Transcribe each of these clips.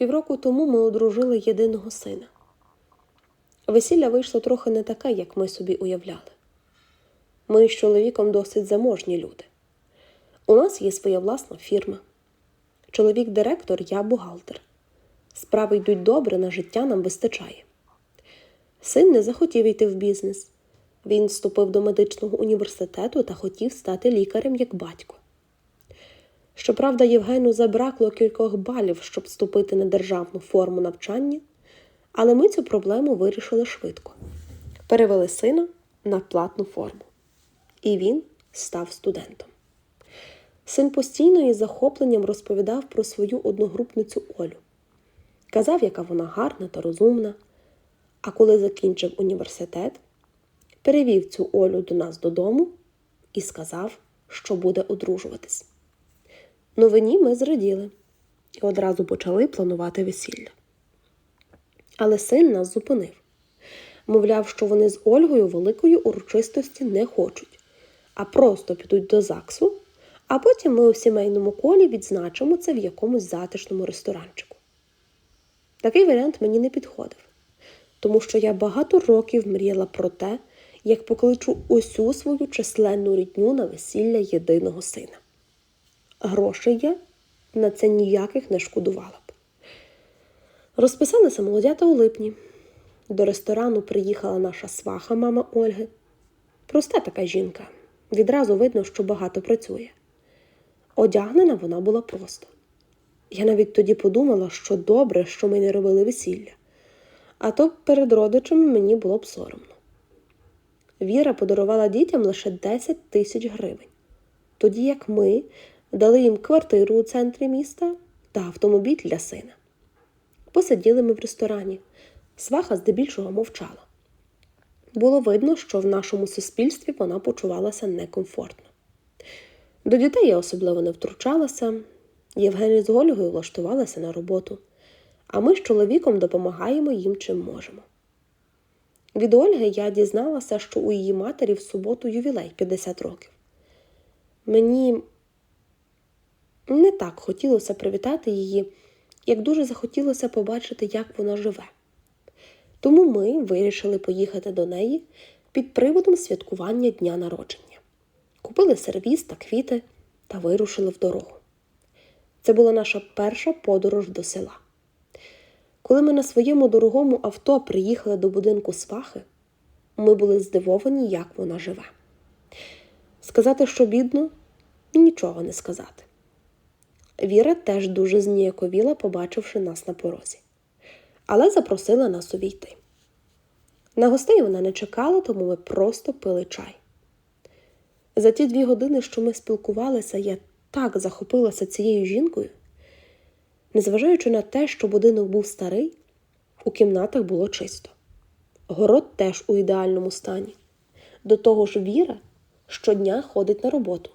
Півроку тому ми одружили єдиного сина. Весілля вийшло трохи не таке, як ми собі уявляли. Ми з чоловіком досить заможні люди. У нас є своя власна фірма. Чоловік директор, я бухгалтер. Справи йдуть добре, на життя нам вистачає. Син не захотів йти в бізнес. Він вступив до медичного університету та хотів стати лікарем як батько. Щоправда, Євгену забракло кількох балів, щоб вступити на державну форму навчання, але ми цю проблему вирішили швидко. Перевели сина на платну форму. І він став студентом. Син постійно із захопленням розповідав про свою одногрупницю Олю. Казав, яка вона гарна та розумна. А коли закінчив університет, перевів цю Олю до нас додому і сказав, що буде одружуватись. Новині ми зраділи і одразу почали планувати весілля. Але син нас зупинив. Мовляв, що вони з Ольгою великої урочистості не хочуть, а просто підуть до ЗАГСу, а потім ми у сімейному колі відзначимо це в якомусь затишному ресторанчику. Такий варіант мені не підходив, тому що я багато років мріяла про те, як покличу усю свою численну рідню на весілля єдиного сина. Грошей я на це ніяких не шкодувала б. Розписалися молодята у липні. До ресторану приїхала наша сваха, мама Ольги. Проста така жінка. Відразу видно, що багато працює. Одягнена вона була просто. Я навіть тоді подумала, що добре, що ми не робили весілля, а то перед родичами мені було б соромно. Віра подарувала дітям лише 10 тисяч гривень, тоді як ми дали їм квартиру у центрі міста та автомобіль для сина. Посиділи ми в ресторані. Сваха здебільшого мовчала. Було видно, що в нашому суспільстві вона почувалася некомфортно. До дітей я особливо не втручалася. Євгеній з Ольгою влаштувалася на роботу, а ми з чоловіком допомагаємо їм чим можемо. Від Ольги я дізналася, що у її матері в суботу ювілей 50 років. Мені не так хотілося привітати її, як дуже захотілося побачити, як вона живе. Тому ми вирішили поїхати до неї під приводом святкування дня народження. Купили сервіз та квіти та вирушили в дорогу. Це була наша перша подорож до села. Коли ми на своєму дорогому авто приїхали до будинку свахи, ми були здивовані, як вона живе. Сказати, що бідно, нічого не сказати. Віра теж дуже зніяковіла, побачивши нас на порозі, але запросила нас увійти. На гостей вона не чекала, тому ми просто пили чай. За ті дві години, що ми спілкувалися, я так захопилася цією жінкою. Незважаючи на те, що будинок був старий, у кімнатах було чисто. Город теж у ідеальному стані. До того ж, Віра щодня ходить на роботу,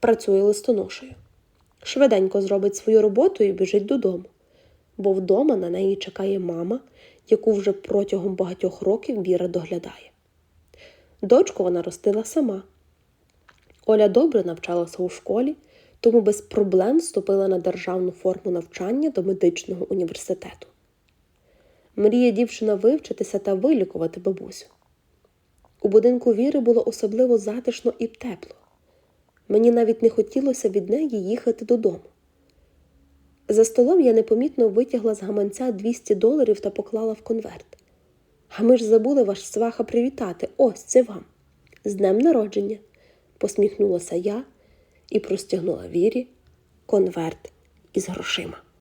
працює листоношею. Швиденько зробить свою роботу і біжить додому, бо вдома на неї чекає мама, яку вже протягом багатьох років Віра доглядає. Дочку вона ростила сама. Оля добре навчалася у школі, тому без проблем вступила на державну форму навчання до медичного університету. Мріє дівчина вивчитися та вилікувати бабусю. У будинку Віри було особливо затишно і тепло. Мені навіть не хотілося від неї їхати додому. За столом я непомітно витягла з гаманця 200 доларів та поклала в конверт. А ми ж забули ваш сваха привітати. Ось це вам. З днем народження, посміхнулася я і простягнула вірі конверт із грошима.